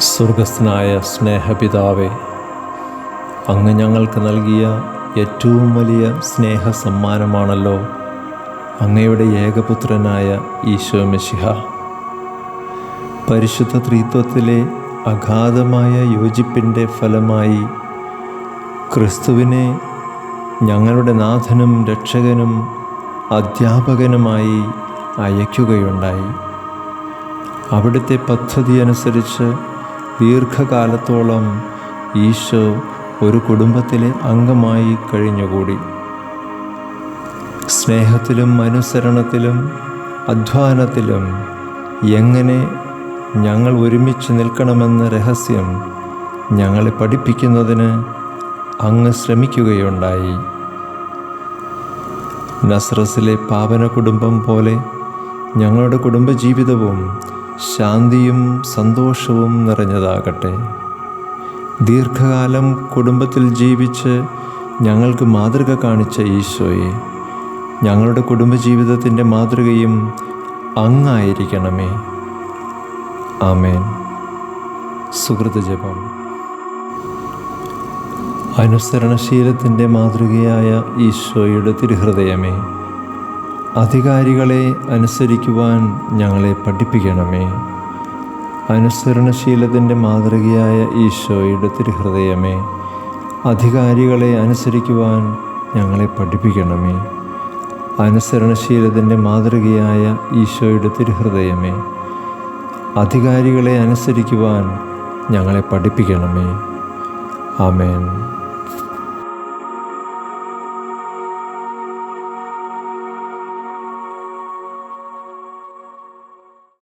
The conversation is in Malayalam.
സ്വർഗസ്ഥനായ സ്നേഹപിതാവേ അങ്ങ് ഞങ്ങൾക്ക് നൽകിയ ഏറ്റവും വലിയ സ്നേഹ സമ്മാനമാണല്ലോ അങ്ങയുടെ ഏകപുത്രനായ ഈശോ മെഷിഹ പരിശുദ്ധ ത്രീത്വത്തിലെ അഗാധമായ യോജിപ്പിന്റെ ഫലമായി ക്രിസ്തുവിനെ ഞങ്ങളുടെ നാഥനും രക്ഷകനും അധ്യാപകനുമായി അയക്കുകയുണ്ടായി. അവിടുത്തെ പദ്ധതി അനുസരിച്ച് ദീർഘകാലത്തോളം ഈശോ ഒരു കുടുംബത്തിലെ അംഗമായി കഴിഞ്ഞുകൂടി. സ്നേഹത്തിലും അനുസരണത്തിലും അധ്വാനത്തിലും എങ്ങനെ ഞങ്ങൾ ഒരുമിച്ച് നിൽക്കണമെന്ന രഹസ്യം ഞങ്ങളെ പഠിപ്പിക്കുന്നതിന് അങ്ങ് ശ്രമിക്കുകയുണ്ടായി. നസ്രസിലെ പാവന കുടുംബം പോലെ ഞങ്ങളുടെ കുടുംബജീവിതവും ശാന്തിയും സന്തോഷവും നിറഞ്ഞതാകട്ടെ. ദീർഘകാലം കുടുംബത്തിൽ ജീവിച്ച് ഞങ്ങൾക്ക് മാതൃക കാണിച്ച ഈശോയെ ഞങ്ങളുടെ കുടുംബജീവിതത്തിന്റെ മാതൃകയും അങ്ങായിരിക്കണമേ. ആമേൻ. സുഹൃത്ത് ജപം. അനുസരണശീലത്തിന്റെ മാതൃകയായ ഈശോയുടെ തിരുഹൃദയമേ അധികാരികളെ അനുസരിക്കുവാൻ ഞങ്ങളെ പഠിപ്പിക്കണമേ. അനുസരണശീലത്തിന്റെ മാതൃകയായ ഈശോയുടെ തിരുഹൃദയമേ അധികാരികളെ അനുസരിക്കുവാൻ ഞങ്ങളെ പഠിപ്പിക്കണമേ. അനുസരണശീലത്തിന്റെ മാതൃകയായ ഈശോയുടെ തിരുഹൃദയമേ അധികാരികളെ അനുസരിക്കുവാൻ ഞങ്ങളെ പഠിപ്പിക്കണമേ. ആമേൻ.